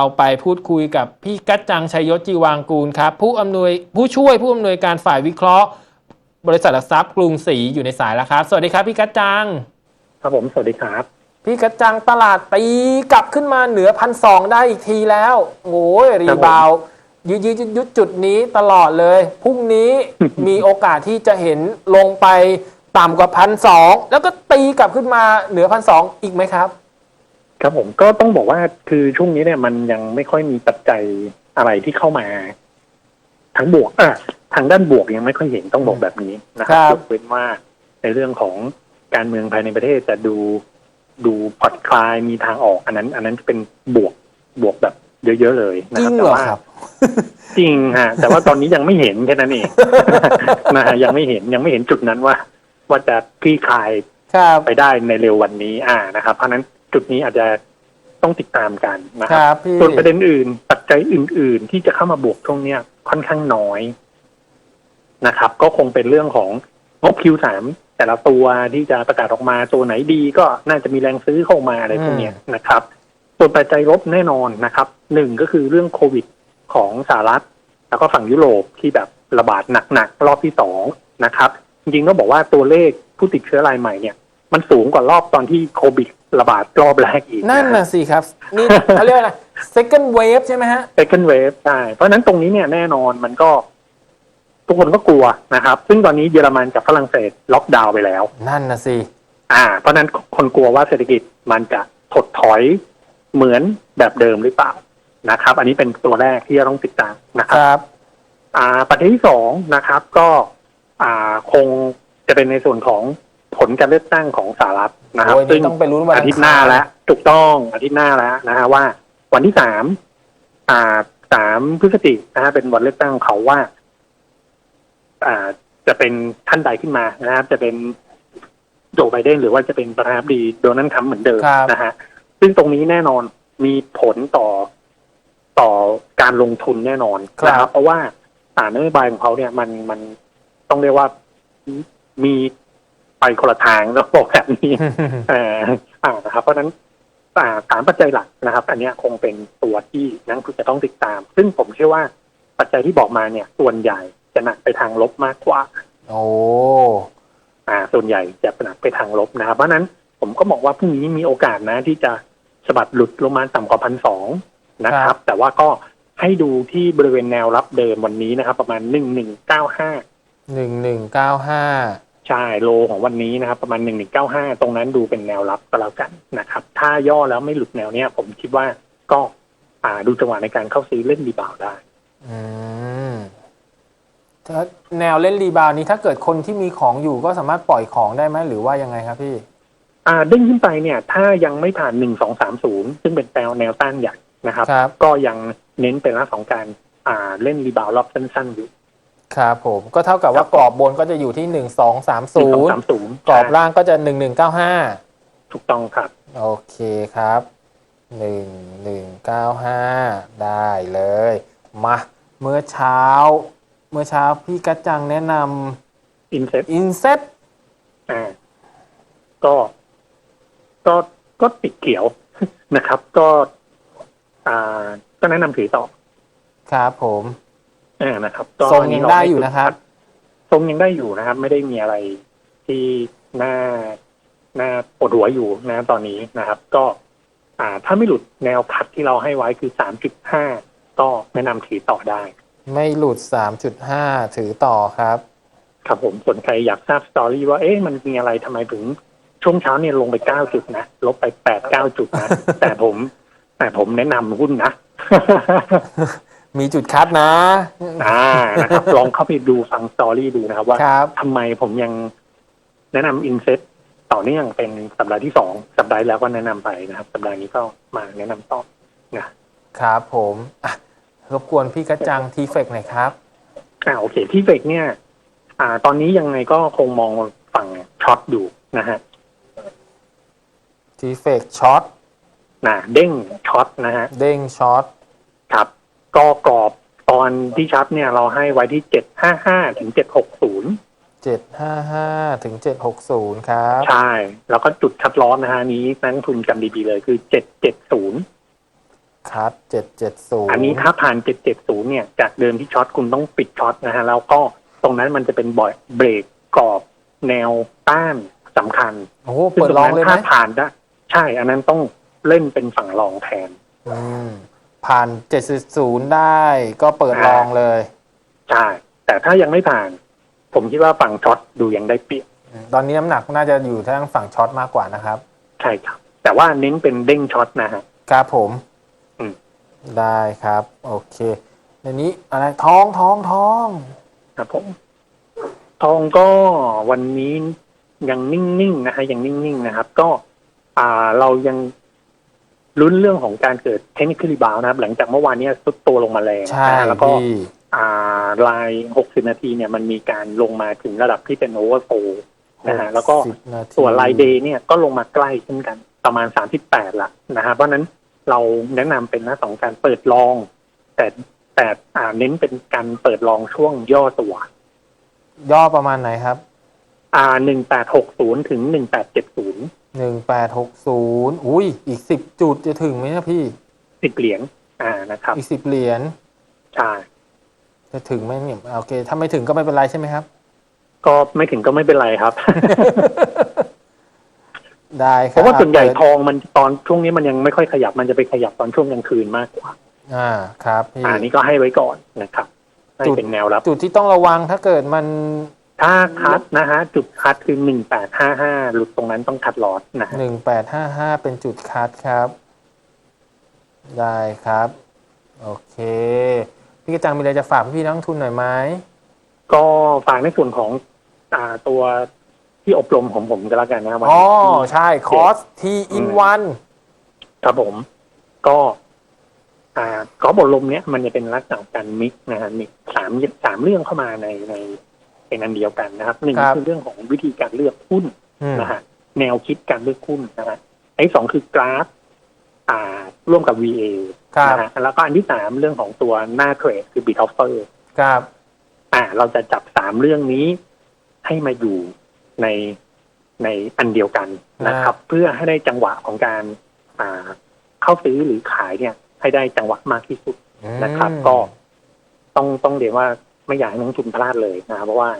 เอาไปพูดคุยกับพี่กัจจังชัยยศจีวางกูลครับผู้อำนวยผู้ช่วยผู้อำนวยการฝ่ายวิเคราะห์ บริษัทหลักทรัพย์กรุงศรีอยู่ในสายแล้วครับ สวัสดีครับพี่กัจจัง ครับผมสวัสดีครับ พี่กัจจังตลาดตีกลับขึ้นมาเหนือพันสองได้อีกทีแล้วโอ้ยรีบาวด์ยืดยืดยืดยุดจุดนี้ตลอดเลยพรุ่งนี้มีโอกาสที่จะเห็นลงไปต่ำกว่าพันสองแล้วก็ตีกลับขึ้นมาเหนือพันสองอีกไหมครับ ครับผมก็ต้องบอกว่าคือช่วงนี้เนี่ยมันยังไม่ค่อยมีปัจจัยอะไรที่เข้ามาทั้งบวกอะทางด้านบวกยังไม่ค่อยเห็นต้องบอกแบบนี้นะครัครับบยกเว้นว่าในเรื่องของการเมืองภายในประเทศจะดูดูผ่อนคลายมีทางออก อันนั้น อันนั้นจะเป็นบวกบวกแบบเยอะๆเลยนะจคริรับงแต่เหรอว่าครับจริงฮะแต่ว่าตอนนี้ยังไม่เห็นแค่นั้นเองนะฮะยังไม่เห็นยังไม่เห็นจุดนั้นว่า ว่าจะคลี่คลายครับไปได้ในเร็ววันนี้ อ่านะครับ เพราะฉะนั้น จุดนี้อาจจะต้องติดตามกันนะคครับรับพี่ส่วนประเด็นอื่น ปัจจัยอื่น ๆ ที่จะเข้ามาบวกช่วงเนี้ยค่อนข้างน้อยนะครับ ก็คงเป็นเรื่องของงบ Q3 แต่ละตัวที่จะประกาศออกมาตัวไหนดีก็น่าจะมีแรงซื้อเข้ามาอะไรพวกเนี้ยนะครับ ส่วนปัจจัยลบแน่นอนนะครับหนึ่งก็คือเรื่องโควิดของสหรัฐ แล้วก็ฝั่งยุโรปที่แบบระบาดหนักๆรอบที่สองนะครับ จริงๆต้องบอกว่าตัวเลขผู้ติดเชื้อรายใหม่เนี่ย มันสูงกว่ารอบตอนที่โควิด ระบาดรอบแรกอีกนั่นน่ะสิครับ นี่เขาเรียกอะไร second wave ใช่ไหมฮะเ second wave ใช่เพราะฉะนั้นตรงนี้เนี่ยแน่นอนมันก็ ทุกคนก็กลัวนะครับ ซึ่งตอนนี้เยอรมันกับฝรั่งเศสล็อกดาวน์ไปแล้ว นั่นน่ะสิ อ่า เพราะฉะนั้นคนกลัวว่าเศรษฐกิจมันจะถดถอยเหมือนแบบเดิมหรือเปล่านะครับ อันนี้เป็นตัวแรกที่จะต้องติดตามนะคครับรับอ่าประเด็นที่สองนะครับ ก็อ่าคงจะเป็นในส่วนของ ผลการเลือกตั้งของสหรัฐนะครับ โอ้ยนี่ต้องไปลุ้นวันอาทิตย์หน้าแล้วถูกต้องอาทิตย์หน้าแล้วนะฮะว่า วันที่สามอ่าสามพฤศจิกนะฮะเป็นวันเลือกตั้งของเขาว่า อ่าจะเป็นท่านใดขึ้นมานะครับ จะเป็นโจไบเดนหรือว่าจะเป็นประธานาธิบดีโดนัลด์ทรัมป์เหมือนเดิมครับนะฮะซึ่งตรงนี้แน่นอนมีผลต่อต่อการลงทุนแน่นอนครับ นะครับ เพราะว่าสารนโยบายของเขาเนี่ย มันมันต้องเรียกว่ามี ไปคนละทางแล้วบอกแบบนี้เอ่ออ่านะครับ เพราะฉะนั้นอ่าสามปัจจัยหลักนะครับ อันเนี้ยคงเป็นตัวที่นักลงทุนจะต้องติดตาม ซึ่งผมเชื่อว่าปัจจัยที่บอกมาเนี่ย ส่วนใหญ่จะหนักไปทางลบมากกว่า โอ้อ่า ส่วนใหญ่จะหนักไปทางลบนะครับ เพราะฉะนั้นผมก็บอกว่าพรุ่งนี้มีโอกาสนะ ที่จะสะบัดหลุดลงมาต่ำกว่าพันสองนะครับ แต่ว่าก็ให้ดูที่บริเวณแนวรับเดิมวันนี้นะครับ ประมาณหนึ่งหนึ่งเก้าห้าหนึ่งหนึ่งเก้าห้า ใช่โลของวันนี้นะครับ ประมาณหนึ่งหนึ่งเก้าห้าตรงนั้นดูเป็นแนวรับก็แล้วกันนะครับ ถ้าย่อแล้วไม่หลุดแนวเนี้ย ผมคิดว่าก็อ่าดูจังหวะในการเข้าซื้อเล่นดีบาวได้ อืมถ้าแนวเล่นรีบาวนี้ถ้าเกิดคนที่มีของอยู่ก็สามารถปล่อยของได้ไหมหรือว่ายังไงครับพี่ อ่าเด้งขึ้นไปเนี่ย ถ้ายังไม่ผ่านหนึ่งสองสามศูนย์ซึ่งเป็นแนวแนวต้านใหญ่นะครับ ครับ ก็ยังเน้นเป็นลักษณะของการอ่าเล่นรีบาวรอบสั้นๆอยู่ ครับผมก็เท่ากับว่ากรอบบนก็จะอยู่ที่หนึ่งสองสามหนึ่ศูงสองนย์สามศูนย์กรอบล่างก็จะหนึ่งหนึ่งเก้าห้าถูกต้องครับ โอเคครับหนึ่งหนึ่งเก้าห้าได้เลย มาเมื่อเช้า เมื่อเช้าพี่กัจจังแนะนอินเซ็ตำอินเซ็ตอ่าก็ก็ก็ติดเขียวนะครับ ก็ อ่า ก็แนะนำถือต่อ ครับผม อ่านะครับก็ทรงยังได้อยู่นะครับ ทรงยังได้อยู่นะครับ ไม่ได้มีอะไรที่น่าน่าปวดหัวอยู่นะตอนนี้นะครับ ก็ อ่า ถ้าไม่หลุดแนวคัดที่เราให้ไว้คือสามจุดห้าก็แนะนำถือต่อได้ ไม่หลุด3.5ถือต่อครับ ครับผมส่วนใครอยากทราบสตอรี่ว่าเอ๊ะมันมีอะไรทำไมถึงช่วงเช้าเนี่ยลงไปเก้าจุดนะลบไปแปดเก้าจุดนะแต่ผม แต่ผมแนะนำหุ้นนะ มีจุดคัดนะ อ่านะครับ ลองเข้าไปดูฟังสตอรี่ดูนะครับ ว่าครับ ทำไมผมยังแนะนำอินเซ็ตต่อเนื่องเป็นสัปดาห์ที่สองสัปดาห์ที่แล้วก็แนะนำไปนะครับ สัปดาห์นี้ก็มาแนะนำต่อนะครับผมอะรบกวนพี่กัจจังทีเฟกหน่อยครับ อ่าโอเค ที่เฟกเนี่ย อ่า ตอนนี้ยังไงก็คงมองฝั่งช็อตอยู่นะฮะ ทีเฟกช็อตนะเด้งช็อตนะฮะ เด้งช็อต ครับก็กรอบตอนที่ชัดเนี่ยเราให้ไว้ที่เจ็ดห้าห้าถึงเจ็ดหกศูนย์755ถึง760ครับ ใช่ แล้วก็จุดคัดล้อนนะฮะนี้นักลงทุนจำดีๆเลยคือเจ็ดเจ็ดศูนย์คัดเจ็ดเจ็ดศูนย์อันนี้ถ้าผ่าน770เนี่ย จากเดิมที่ช็อตคุณต้องปิดช็อตนะฮะ แล้วก็ตรงนั้นมันจะเป็นบอยเบรกกรอบแนวต้านสำคัญโอ้โหซึ่งเปิดตรงลองนั้นเลยไหมถ้าผ่านได้ใช่ อันนั้นต้องเล่นเป็นฝั่งรองแทน อืม ผ่านเจ็ดศูนย์ได้ก็เปิดลองเลย ใช่ แต่ถ้ายังไม่ผ่าน ผมคิดว่าฝั่งช็อตดูยังได้เปรียบตอนนี้น้ำหนักน่าจะอยู่ทางฝั่งช็อตมากกว่านะครับ ใช่ครับ แต่ว่าเน้นเป็นเด้งช็อตนะฮะครับผมอืมได้ครับ โอเค ในนี้อะไรท้องท้องท้องครับผมทองก็วันนี้ยังนิ่งๆนะฮะยังนิ่งๆนะครับ ก็ อ่าเรายัง ลุ้นเรื่องของการเกิดเทคนิครีบาวนะครับ หลังจากเมื่อวานเนี้ซุดตัวลงมาแรงใช่นะฮะแล้วก็พี่อ่าลาย 60 นาทีเนี่ยมันมีการลงมาถึงระดับที่เป็นโอเวอร์โฟนะฮะแล้วก็สิบนาทีส่วนลายเดย์เนี่ยก็ลงมาใกล้เช่นกันประมาณ 38 ละนะฮะเพราะฉะนั้นเราแนะนำเป็นหน้าสองการเปิดลอง แต่แต่อ่าเน้นเป็นการเปิดลองช่วงย่อตัว ย่อประมาณไหนครับ อ่า 1860 ถึง 1870 หนึ่งแปดหกศูนย์อุ้ย อีกสิบจุดจะถึงไหมนะพี่10เหรียญอ่านะครับ อีกสิบเหรียญใช่จะถึงไหมเนี่ยโอเค ถ้าไม่ถึงก็ไม่เป็นไรใช่ไหมครับ ก็ไม่ถึงก็ไม่เป็นไรครับ ได้คเพรับราะว่าส่วนใหญ่เปิดทองมันตอนช่วงนี้มันยังไม่ค่อยขยับมันจะไปขยับตอนช่วงกลางคืนมากกว่า อ่าครับพี่อ่านี้ก็ให้ไว้ก่อนนะครับให้จุดเป็นแนวรับ จุดที่ต้องระวังถ้าเกิดมัน ถ้าคัดนะฮะจุดคัดคือหนึ่งแปดห้าห้าหลุดตรงนั้นต้องคัดลอสนะฮะหนึ่งแปดห้าห้าเป็นจุดคัดครับ ได้ครับ โอเค พี่กระจังมีอะไรจะฝากพี่ๆนักลงทุนหน่อยไหมก็ฝากในส่วนของอ่าตัวที่อบรมของผมก็แล้วกันนะวันอ๋อที่ใช่คอสทีอินวันครับผม ก็ อ่าก็บทลมเนี้ยมันจะเป็นลักษณะการมิกซ์นะฮะมิกซ์สามสามเรื่องเข้ามาในใน เป็นอันเดียวกันนะครับหนึ่งคือเรื่องของวิธีการเลือกหุ้นอืม นะฮะแนวคิดการเลือกหุ้นนะฮะไอ้สองคือกราฟ อ่า ร่วมกับ VA ครับ นะฮะแล้วก็อันที่สามเรื่องของตัวหน้าเทรดคือ Bit Offer ครับ อ่า เราจะจับสามเรื่องนี้ให้มาอยู่ในในอันเดียวกันนะครับ เพื่อให้ได้จังหวะของการอ่าเข้าซื้อหรือขายเนี่ย ให้ได้จังหวะมากที่สุด นะครับอืมก็ต้องต้องเรียนว่า ไม่อยากให้นักลงทุนพลาดเลยนะครับเพราะว่า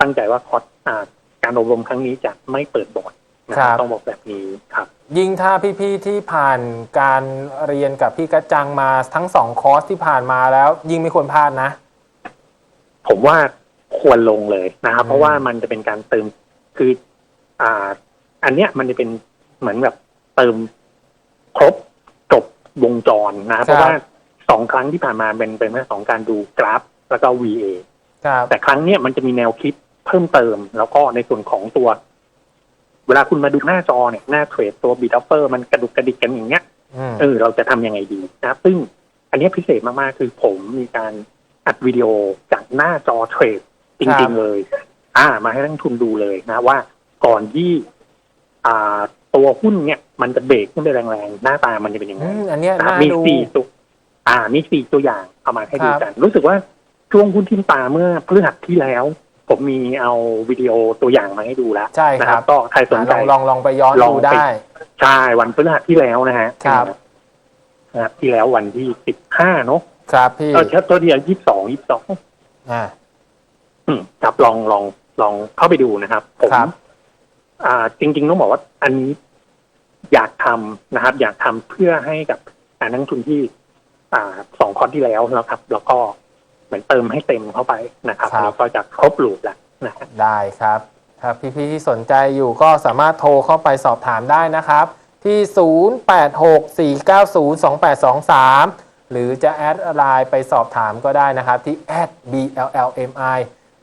ตั้งใจว่าคอร์สอ่าการอบรมครั้งนี้จะไม่เปิดบอร์ดนะครับต้องบอกแบบนี้ครับ ยิ่งถ้าพี่ๆที่ผ่านการเรียนกับพี่กระจังมาทั้งสองคอร์สที่ผ่านมาแล้ว ยิ่งไม่ควรพลาดนะ ผมว่าควรลงเลยนะครับอืมเพราะว่ามันจะเป็นการเติมคืออ่า อันเนี้ยมันจะเป็นเหมือนแบบเติมครบจบวงจรนะครับเพราะว่าสองครั้งที่ผ่านมาเป็นเป็นเรื่องของการดูกราฟ แล้วก็ VA ครับแต่ครั้งเนี้ยมันจะมีแนวคิดเพิ่มเติม แล้วก็ในส่วนของตัว เวลาคุณมาดูหน้าจอเนี่ยหน้าเทรดตัวบีทอฟเฟอร์มันกระดุกกระดิกกันอย่างเงี้ยอืมเออเราจะทำยังไงดีนะครับซึ่งอันเนี้ยพิเศษมาก ๆ คือผมมีการอัดวิดีโอจากหน้าจอเทรดจริง ๆ เลย อ่า มาให้นักลงทุนดูเลยนะว่าก่อนที่อ่าตัวหุ้นเนี่ยมันจะเบรกขึ้นไปแรงๆ หน้าตามันจะเป็นยังไงอืมอันเนี้ยนะครับน่ามีดูสี่ตัวอ่ามีสี่ตัวอย่างเอามาให้ดูครับกัน รู้สึกว่า ช่วงหุ้นทิมตาเมื่อพฤหัสที่แล้ว ผมมีเอาวิดีโอตัวอย่างมาให้ดูแล้วใช่นะคครัรับบก็ใครสนลใจองลองลองไปย้อนลองดูไปได้ ใช่วันพฤหัสที่แล้วนะฮะครับนะครับที่แล้ววันที่สิบห้าเนาะครับพี่เออเช้าตัวเดียวยี่สิบสองยี่สิบสองอ่าครับลองลองลองเข้าไปดูนะครับผมครับอ่า จริง ๆ ต้องบอกว่าอันนี้อยากทำนะครับ อยากทำเพื่อให้กับอ่านักลงทุนที่ อ่าสองคอร์สที่แล้วนะครับ แล้วก็ เหมือนเติมให้เต็มเข้าไปนะครับครับ แล้วก็จะครบลูปแล้วนะฮะได้ครับ ถ้าพี่ๆที่สนใจอยู่ก็สามารถโทรเข้าไปสอบถามได้นะครับ ที่ 0864902823 หรือจะแอดไลน์ไปสอบถามก็ได้นะครับ ที่ @bllmi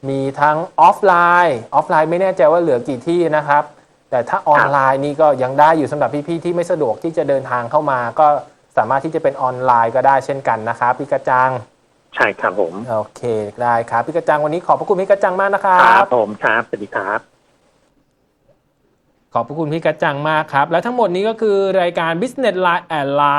มีทั้งออฟไลน์ออฟไลน์ไม่แน่ใจว่าเหลือกี่ที่นะครับ แต่ถ้าออนไลน์นี่ก็ยังได้อยู่สำหรับพี่ๆที่ไม่สะดวกที่จะเดินทางเข้ามา ก็สามารถที่จะเป็นออนไลน์ก็ได้เช่นกันนะครับพี่กระจัง ใช่ครับผม โอเคได้ครับพี่กระจังวันนี้ขอบพระคุณพี่กระจังมากนะครัครับ บผมครับสวัสดีครับ ขอบพระคุณพี่กระจังมากครับ และทั้งหมดนี้ก็คือรายการ Business Line and Line